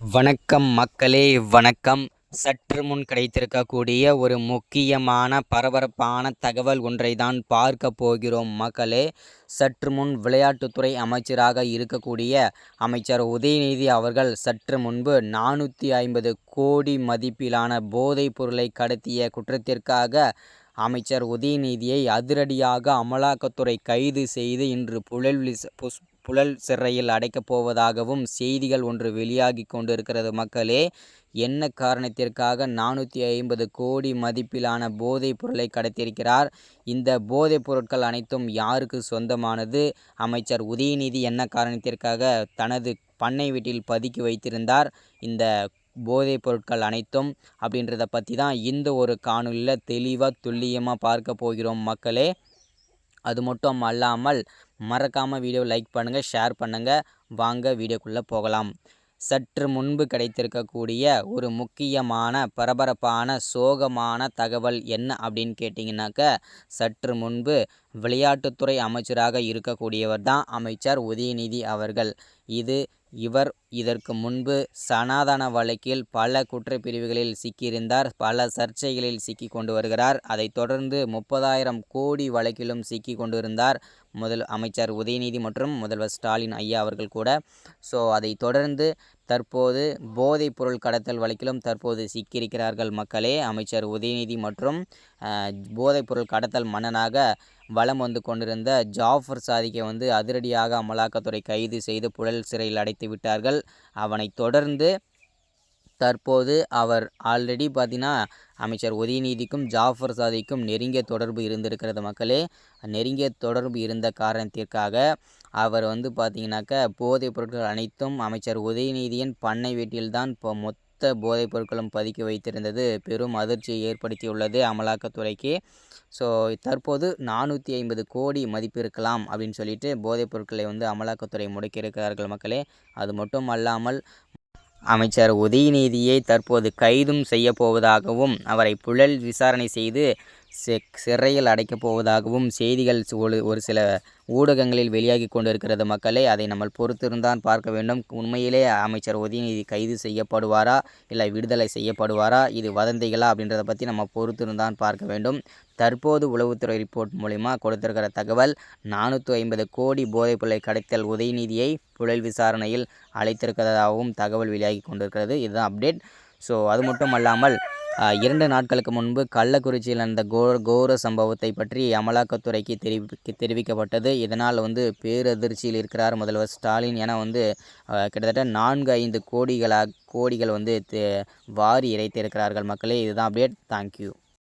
வணக்கம் மக்களே வணக்கம். சற்று முன் கிடைத்திருக்கக்கூடிய ஒரு முக்கியமான பரபரப்பான தகவல் ஒன்றை தான் பார்க்க போகிறோம் மக்களே. சற்று முன் விளையாட்டுத்துறை அமைச்சராக இருக்கக்கூடிய அமைச்சர் உதயநிதி அவர்கள் சற்று முன்பு நானூற்றி ஐம்பது கோடி மதிப்பிலான போதைப் பொருளை கடத்திய குற்றத்திற்காக அமைச்சர் உதயநிதியை அதிரடியாக அமலாக்கத்துறை கைது செய்து இன்று புழல் புஷ் புழல் சிறையில் அடைக்கப் போவதாகவும் செய்திகள் ஒன்று வெளியாகி கொண்டிருக்கிறது. மக்களே என்ன காரணத்திற்காக நானூற்றி ஐம்பது கோடி மதிப்பிலான போதைப் பொருளை கடத்தியிருக்கிறார்? இந்த போதைப் பொருட்கள் அனைத்தும் யாருக்கு சொந்தமானது? அமைச்சர் உதயநிதி என்ன காரணத்திற்காக தனது பண்ணை வீட்டில் பதுக்கி வைத்திருந்தார்? இந்த போதைப் பொருட்கள் அனைத்தும் அப்படின்றத பற்றி தான் இந்த ஒரு காணொலியில் தெளிவாக துல்லியமாக பார்க்க போகிறோம் மக்களே. அது மட்டும் அல்லாமல் மறக்காமல் வீடியோ லைக் பண்ணுங்கள் ஷேர் பண்ணுங்கள் வாங்க வீடியோக்குள்ளே போகலாம். சற்று முன்பு கிடைத்திருக்கக்கூடிய ஒரு முக்கியமான பரபரப்பான சோகமான தகவல் என்ன அப்படின்னு கேட்டிங்கனாக்க சற்று முன்பு விளையாட்டுத்துறை அமைச்சராக இருக்கக்கூடியவர் தான் அமைச்சர் உதயநிதி அவர்கள். இது இவர் இதற்கு முன்பு சனாதன வழக்கில் பல குற்றப்பிரிவுகளில் சிக்கியிருந்தார் பல சர்ச்சைகளில் சிக்கி கொண்டு வருகிறார். அதைத் தொடர்ந்து முப்பதாயிரம் கோடி வழக்கிலும் சிக்கி கொண்டிருந்தார். முதல் அமைச்சர் உதயநிதி மற்றும் முதல்வர் ஸ்டாலின் ஐயா அவர்கள் கூட. ஸோ அதை தொடர்ந்து தற்போது போதைப் பொருள் கடத்தல் வழக்கிலும் தற்போது சிக்கியிருக்கிறார்கள் மக்களே. அமைச்சர் உதயநிதி மற்றும் போதைப் பொருள் கடத்தல் மன்னனாக வலம் வந்து கொண்டிருந்த ஜாஃபர் சாதிக்கை வந்து அதிரடியாக அமலாக்கத்துறை கைது செய்து புழல் சிறையில் அடைத்து விட்டார்கள். அவனை தொடர்ந்து தற்போது அவர் ஆல்ரெடி பார்த்தீங்கன்னா அமைச்சர் உதயநிதிக்கும் ஜாஃபர் சாதிக்கும் நெருங்கிய தொடர்பு இருந்திருக்கிறது மக்களே. நெருங்கிய தொடர்பு இருந்த காரணத்திற்காக அவர் வந்து பார்த்தீங்கன்னாக்க போதைப் பொருட்கள் அனைத்தும் அமைச்சர் உதயநிதியின் பண்ணை வீட்டில்தான் இப்போ மொத்த போதைப் பொருட்களும் பதுக்கி வைத்திருந்தது. பெரும் அதிர்ச்சியை ஏற்படுத்தியுள்ளது அமலாக்கத்துறைக்கு. ஸோ தற்போது நானூற்றி ஐம்பது கோடி மதிப்பு இருக்கலாம் அப்படின்னு சொல்லிட்டு போதைப் பொருட்களை வந்து அமலாக்கத்துறை முடக்கியிருக்கிறார்கள் மக்களே. அது மட்டும் அல்லாமல் அமைச்சர் உதயநிதியை தற்போது கைதும் செய்யப்போவதாகவும் அவரை புழல் விசாரணை செய்து சிறையில் அடைக்கப் போவதாகவும் செய்திகள் ஒரு சில ஊடகங்களில் வெளியாகி கொண்டிருக்கிறது. மக்களை அதை நம்ம பொறுத்திருந்தான் பார்க்க வேண்டும். உண்மையிலே அமைச்சர் உதயநிதி கைது செய்யப்படுவாரா? இல்லை விடுதலை செய்யப்படுவாரா? இது வதந்திகளா? அப்படின்றத பற்றி நம்ம பொறுத்திருந்தான் பார்க்க வேண்டும். தற்போது உளவுத்துறை ரிப்போர்ட் மூலிமா கொடுத்திருக்கிற தகவல் நானூற்றி ஐம்பது கோடி போதைப்பொருளை கடத்தல் உதயநிதியை புழல் விசாரணையில் அழைத்திருக்கிறதாகவும் தகவல் வெளியாகி கொண்டிருக்கிறது. இதுதான் அப்டேட். ஸோ அது மட்டும் அல்லாமல் இரண்டு நாட்களுக்கு முன்பு கள்ளக்குறிச்சியில் நடந்த கோர கோர சம்பவத்தை பற்றி அமலாக்கத்துறைக்கு தெரிவி தெரிவிக்கப்பட்டது. இதனால் வந்து பேரதிர்ச்சியில் இருக்கிறார் முதல்வர் ஸ்டாலின். என வந்து கிட்டத்தட்ட நான்கு ஐந்து கோடிகளாக கோடிகள் வந்து வாரி இறைத்திருக்கிறார்கள் மக்களே. இதுதான் அப்டேட். தேங்க்யூ